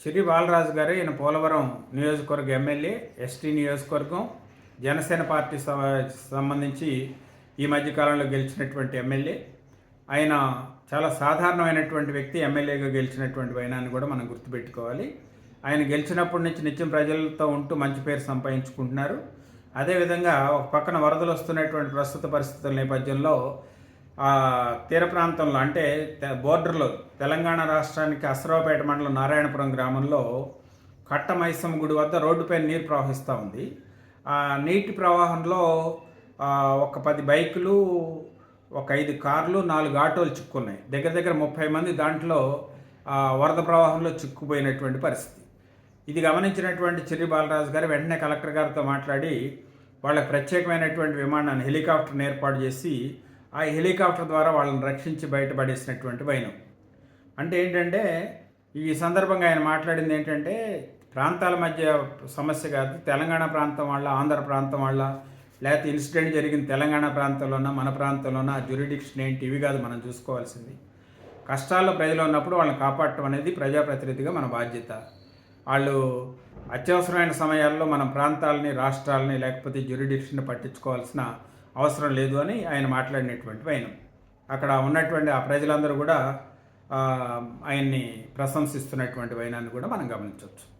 చిరి బాలరాజు గారు ఈయన పోలవరం నియోజకవర్గ ఎమ్మెల్యే ఎస్టీ నియోజకవర్గం జనసేన పార్టీ స- సంబంధించి ఈ మధ్యకాలంలో గెలిచినటువంటి ఎమ్మెల్యే. ఆయన చాలా సాధారణమైనటువంటి వ్యక్తి ఎమ్మెల్యేగా గెలిచినటువంటి వైనాన్ని కూడా మనం గుర్తుపెట్టుకోవాలి. ఆయన గెలిచినప్పటి నుంచి నిత్యం ప్రజలతో ఉంటూ మంచి పేరు సంపాదించుకుంటున్నారు. అదేవిధంగా ఒక పక్కన వరదలు వస్తున్నటువంటి ప్రస్తుత పరిస్థితుల నేపథ్యంలో తీర ప్రాంతంలో అంటే బోర్డర్లో తెలంగాణ రాష్ట్రానికి అసరావుపేట మండలం నారాయణపురం గ్రామంలో కట్ట మైసమ్మ గుడి వద్ద రోడ్డుపై నీరు ప్రవహిస్తూ ఉంది. ఆ నీటి ప్రవాహంలో ఒక పది బైకులు ఒక ఐదు కార్లు నాలుగు ఆటోలు చిక్కున్నాయి. దగ్గర దగ్గర ముప్పై మంది దాంట్లో వరద ప్రవాహంలో చిక్కుపోయినటువంటి పరిస్థితి. ఇది గమనించినటువంటి చిరి బాలరాజు గారు వెంటనే కలెక్టర్ గారితో మాట్లాడి వాళ్ళకి ప్రత్యేకమైనటువంటి విమానాన్ని హెలికాప్టర్ని ఏర్పాటు చేసి ఆ హెలికాప్టర్ ద్వారా వాళ్ళని రక్షించి బయటపడేసినటువంటి వైనం. అంటే ఏంటంటే ఈ సందర్భంగా ఆయన మాట్లాడింది ఏంటంటే ప్రాంతాల మధ్య సమస్య కాదు తెలంగాణ ప్రాంతం వాళ్ళ ఆంధ్ర ప్రాంతం వాళ్ళ లేకపోతే ఇన్సిడెంట్ జరిగిన తెలంగాణ ప్రాంతంలోనా మన ప్రాంతంలోన జ్యూరిడిక్షన్ ఏంటి ఇవి కాదు మనం చూసుకోవాల్సింది. కష్టాల్లో ప్రజలు ఉన్నప్పుడు వాళ్ళని కాపాడటం అనేది ప్రజాప్రతినిధిగా మన బాధ్యత. వాళ్ళు అత్యవసరమైన సమయాల్లో మన ప్రాంతాలని రాష్ట్రాలని లేకపోతే జ్యూరిడిక్షన్ పట్టించుకోవాల్సిన అవసరం లేదు అని ఆయన మాట్లాడినటువంటి వైనం. అక్కడ ఉన్నటువంటి ఆ ప్రజలందరూ కూడా ఆయన్ని ప్రశంసిస్తున్నటువంటి వైనాన్ని కూడా మనం గమనించవచ్చు.